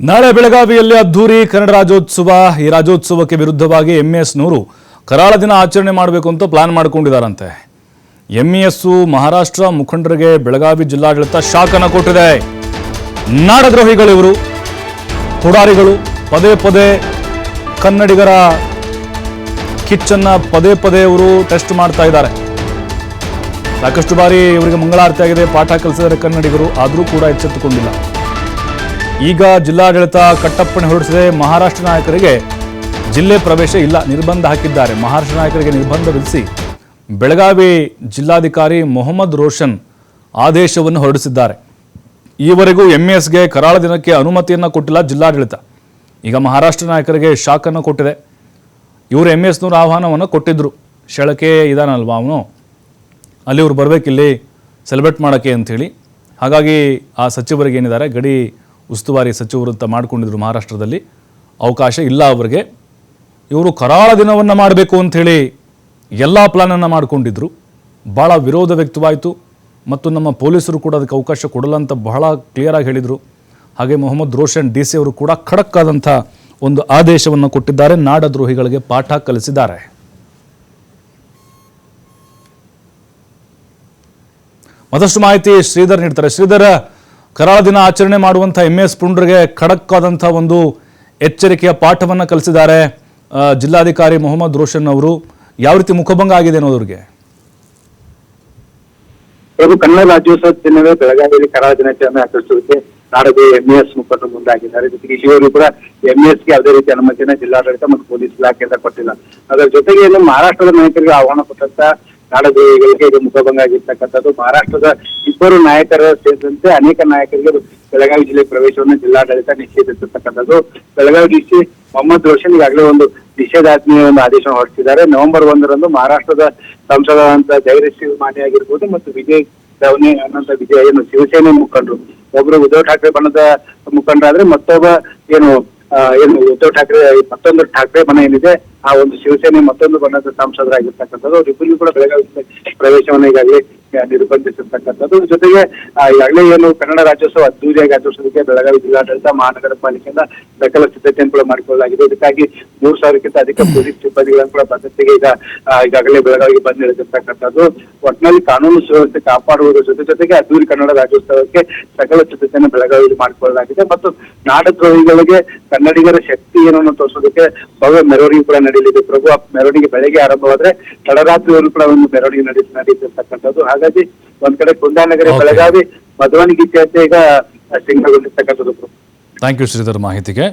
ನಾಳೆ ಬೆಳಗಾವಿಯಲ್ಲಿ ಅದ್ದೂರಿ ಕನ್ನಡ ರಾಜ್ಯೋತ್ಸವ. ಈ ರಾಜ್ಯೋತ್ಸವಕ್ಕೆ ವಿರುದ್ಧವಾಗಿ ಎಂ ಎಸ್ ನೂರು ಕರಾಳ ದಿನ ಆಚರಣೆ ಮಾಡಬೇಕು ಅಂತ ಪ್ಲಾನ್ ಮಾಡಿಕೊಂಡಿದ್ದಾರಂತೆ ಎಂ ಎಸ್ಸು ಮಹಾರಾಷ್ಟ್ರ ಮುಖಂಡರಿಗೆ ಬೆಳಗಾವಿ ಜಿಲ್ಲಾಡಳಿತ ಶಾಕನ ಕೊಟ್ಟಿದೆ. ನಾಡದ್ರೋಹಿಗಳು ಇವರು, ಪುಡಾರಿಗಳು ಪದೇ ಪದೇ ಕನ್ನಡಿಗರ ಕಿಚ್ಚನ್ನ ಪದೇ ಪದೇ ಇವರು ಟೆಸ್ಟ್ ಮಾಡ್ತಾ ಇದ್ದಾರೆ. ಸಾಕಷ್ಟು ಬಾರಿ ಇವರಿಗೆ ಮಂಗಳಾರತಿ ಆಗಿದೆ, ಪಾಠ ಕಲಿಸಿದರೆ ಕನ್ನಡಿಗರು, ಆದರೂ ಕೂಡ ಎಚ್ಚೆತ್ತುಕೊಂಡಿಲ್ಲ. ಈಗ ಜಿಲ್ಲಾಡಳಿತ ಕಟ್ಟಪ್ಪಣೆ ಹೊರಡಿಸಿದೆ ಮಹಾರಾಷ್ಟ್ರ ನಾಯಕರಿಗೆ ಜಿಲ್ಲೆ ಪ್ರವೇಶ ಇಲ್ಲ, ನಿರ್ಬಂಧ ಹಾಕಿದ್ದಾರೆ. ಮಹಾರಾಷ್ಟ್ರ ನಾಯಕರಿಗೆ ನಿರ್ಬಂಧ ವಿಧಿಸಿ ಬೆಳಗಾವಿ ಜಿಲ್ಲಾಧಿಕಾರಿ ಮೊಹಮ್ಮದ್ ರೋಷನ್ ಆದೇಶವನ್ನು ಹೊರಡಿಸಿದ್ದಾರೆ. ಈವರೆಗೂ ಎಂಎಸ್ಗೆ ಕರಾಳ ದಿನಕ್ಕೆ ಅನುಮತಿಯನ್ನು ಕೊಟ್ಟಿಲ್ಲ ಜಿಲ್ಲಾಡಳಿತ. ಈಗ ಮಹಾರಾಷ್ಟ್ರ ನಾಯಕರಿಗೆ ಶಾಕನ್ನು ಕೊಟ್ಟಿದೆ. ಇವರು ಎಂ ಎಸ್ನವ್ರ ಆಹ್ವಾನವನ್ನು ಕೊಟ್ಟಿದ್ದರು ಶೆಳಕೆ ಇದಾನಲ್ವಾ ಅವನು? ಅಲ್ಲಿ ಇವ್ರು ಬರಬೇಕಿಲ್ಲಿ, ಸೆಲೆಬ್ರೇಟ್ ಮಾಡೋಕ್ಕೆ ಅಂಥೇಳಿ. ಹಾಗಾಗಿ ಆ ಸಚಿವರಿಗೆ ಏನಿದ್ದಾರೆ, ಗಡಿ ಉಸ್ತುವಾರಿ ಸಚಿವರು ಅಂತ ಮಾಡ್ಕೊಂಡಿದ್ರು ಮಹಾರಾಷ್ಟ್ರದಲ್ಲಿ, ಅವಕಾಶ ಇಲ್ಲ ಅವರಿಗೆ. ಇವರು ಕರಾಳ ದಿನವನ್ನು ಮಾಡಬೇಕು ಅಂಥೇಳಿ ಎಲ್ಲ ಪ್ಲಾನನ್ನು ಮಾಡಿಕೊಂಡಿದ್ರು. ಭಾಳ ವಿರೋಧ ವ್ಯಕ್ತವಾಯಿತು. ಮತ್ತು ನಮ್ಮ ಪೊಲೀಸರು ಕೂಡ ಅದಕ್ಕೆ ಅವಕಾಶ ಕೊಡಲ್ಲ ಅಂತ ಬಹಳ ಕ್ಲಿಯರಾಗಿ ಹೇಳಿದರು. ಹಾಗೆ ಮೊಹಮ್ಮದ್ ರೋಷನ್ ಡಿ ಸಿ ಅವರು ಕೂಡ ಖಡಕ್ ಆದಂಥ ಒಂದು ಆದೇಶವನ್ನು ಕೊಟ್ಟಿದ್ದಾರೆ. ನಾಡದ್ರೋಹಿಗಳಿಗೆ ಪಾಠ ಕಲಿಸಿದ್ದಾರೆ. ಮತ್ತಷ್ಟು ಮಾಹಿತಿ ಶ್ರೀಧರ್ ನೀಡ್ತಾರೆ. ಶ್ರೀಧರ ಕರಾಳ ದಿನ ಆಚರಣೆ ಮಾಡುವಂಥ ಎಂ ಎಸ್ ಪುಂಡ್ರಿಗೆ ಖಡಕ್ ಆದಂಥ ಒಂದು ಎಚ್ಚರಿಕೆಯ ಪಾಠವನ್ನು ಕಲಿಸಿದ್ದಾರೆ ಜಿಲ್ಲಾಧಿಕಾರಿ ಮೊಹಮ್ಮದ್ ರೋಷನ್ ಅವರು. ಯಾವ ರೀತಿ ಮುಖಭಂಗ ಆಗಿದೆ ಅನ್ನೋದ್ರಿಗೆ? ಅವರು ಕನ್ನಡ ರಾಜ್ಯೋತ್ಸವ ದಿನವೇ ಬೆಳಗಾವಿಯಲ್ಲಿ ಕರಾಳ ದಿನಾಚರಣೆ ಆಚರಿಸುವುದಕ್ಕೆ ನಾಡದು ಎಂಎಸ್ ಮುಖಂಡರು ಮುಂದಾಗಿದ್ದಾರೆ. ಜೊತೆಗೆ ಇಲ್ಲಿವರೆಗೂ ಕೂಡ ಎಂಎಸ್ಗೆ ಯಾವುದೇ ರೀತಿ ಅನುಮತಿಯನ್ನ ಜಿಲ್ಲಾಡಳಿತ ಮತ್ತು ಪೊಲೀಸ್ ಇಲಾಖೆಯಿಂದ ಕೊಟ್ಟಿಲ್ಲ. ಅದರ ಜೊತೆಗೆ ಇನ್ನು ಮಹಾರಾಷ್ಟ್ರದ ನಾಯಕರಿಗೆ ಆಹ್ವಾನ ಕೊಟ್ಟಂತ ನಾಡದ್ರೋಹಿಗಳಿಗೆ ಇದು ಮುಖಭಂಗ ಆಗಿರ್ತಕ್ಕಂಥದ್ದು ಮಹಾರಾಷ್ಟ್ರದ ಇಬ್ಬರು ನಾಯಕರ ಸೇರಿದಂತೆ ಅನೇಕ ನಾಯಕರಿಗೆ ಬೆಳಗಾವಿ ಜಿಲ್ಲೆ ಪ್ರವೇಶವನ್ನು ಜಿಲ್ಲಾಡಳಿತ ನಿಷೇಧಿಸಿರ್ತಕ್ಕಂಥದ್ದು. ಬೆಳಗಾವಿ ಡಿಸಿ ಮೊಹಮ್ಮದ್ ರೋಷನ್ ಈಗಾಗಲೇ ಒಂದು ನಿಷೇಧಾಜ್ಞೆಯ ಒಂದು ಆದೇಶ ಹೊರಡಿಸಿದ್ದಾರೆ. ನವೆಂಬರ್ ಒಂದರಂದು ಮಹಾರಾಷ್ಟ್ರದ ಸಂಸದರಂತ ಜಯಶ್ರೀ ಮಾನ್ಯ ಆಗಿರ್ಬೋದು ಮತ್ತು ವಿಜಯ್ ದವನೆ ಅನ್ನೋಂಥ ವಿಜಯ ಏನು ಶಿವಸೇನೆ ಮುಖಂಡರು. ಒಬ್ರು ಉದ್ಧವ್ ಠಾಕ್ರೆ ಬಣ್ಣದ ಮುಖಂಡರಾದ್ರೆ ಮತ್ತೊಬ್ಬ ಏನು ಏನು ಉದ್ಧವ್ ಠಾಕ್ರೆ, ಮತ್ತೊಂದು ಠಾಕ್ರೆ ಮನೆ ಏನಿದೆ, ಆ ಒಂದು ಶಿವಸೇನೆ ಮತ್ತೊಂದು ಬಣ್ಣದ ಸಂಸದರಾಗಿರ್ತಕ್ಕಂಥದ್ದು. ಅವರಿಬ್ಬರಿಗೂ ಕೂಡ ಬೆಳಗಾವಿ ಪ್ರವೇಶವನ್ನು ಈಗಾಗಲೇ ನಿರ್ಬಂಧಿಸಿರ್ತಕ್ಕಂಥದ್ದು. ಜೊತೆಗೆ ಈಗಾಗಲೇ ಏನು ಕನ್ನಡ ರಾಜ್ಯೋತ್ಸವ ಅದ್ದೂರಿಯಾಗಿ ಆಚರಿಸೋದಕ್ಕೆ ಬೆಳಗಾವಿ ಜಿಲ್ಲಾಡಳಿತ ಮಹಾನಗರ ಪಾಲಿಕೆಯಿಂದ ಸಕಲ ಸಿದ್ಧತೆಯನ್ನು ಕೂಡ ಮಾಡಿಕೊಳ್ಳಲಾಗಿದೆ. ಇದಕ್ಕಾಗಿ ಮೂರ್ ಸಾವಿರಕ್ಕಿಂತ ಅಧಿಕ ಪೊಲೀಸ್ ಸಿಬ್ಬಂದಿಗಳನ್ನು ಕೂಡ ಭದ್ರತೆಗೆ ಈಗ ಈಗಾಗಲೇ ಬೆಳಗಾವಿಗೆ ಬಂದ್ ಇಳಿದಿರ್ತಕ್ಕಂಥದ್ದು ಒಟ್ಟಿನಲ್ಲಿ ಕಾನೂನು ಸುವ್ಯವಸ್ಥೆ ಕಾಪಾಡುವುದರ ಜೊತೆ ಜೊತೆಗೆ ಅದ್ದೂರಿ ಕನ್ನಡ ರಾಜ್ಯೋತ್ಸವಕ್ಕೆ ಸಕಲ ಸಿದ್ಧತೆಯನ್ನು ಬೆಳಗಾವಿಯಲ್ಲಿ ಮಾಡಿಕೊಳ್ಳಲಾಗಿದೆ. ಮತ್ತು ನಾಡದ್ರೋಹಿಗಳಿಗೆ ಕನ್ನಡಿಗರ ಶಕ್ತಿ ಏನನ್ನು ತೋರಿಸೋದಕ್ಕೆ ಭವ್ಯ ಮೆರವಣಿಗೆ ಕೂಡ ನಡೆಯಲಿದೆ ಪ್ರಭು ಆ ಮೆರವಣಿಗೆ ಬೆಳಗ್ಗೆ ಆರಂಭವಾದ್ರೆ ತಡರಾತ್ರಿವರೆಗೂ ಕೂಡ ಒಂದು ಮೆರವಣಿಗೆ ನಡೆಸಿ ನಡೆಯುತ್ತಿರ್ತಕ್ಕಂಥದ್ದು ಹಾಗಾಗಿ ಒಂದ್ ಕಡೆ ಕುಂದಾನಗರಿ ಬೆಳಗಾವಿ ಮಧುವನಿಗೆ ಇತ್ಯರ್ಥ ಈಗ ಸಿಂಗಲ್ಗೊಂಡಿರ್ತಕ್ಕಂಥದ್ದು ಪ್ರಭು. ಥ್ಯಾಂಕ್ ಯು ಶ್ರೀಧರ್ ಮಾಹಿತಿಗೆ.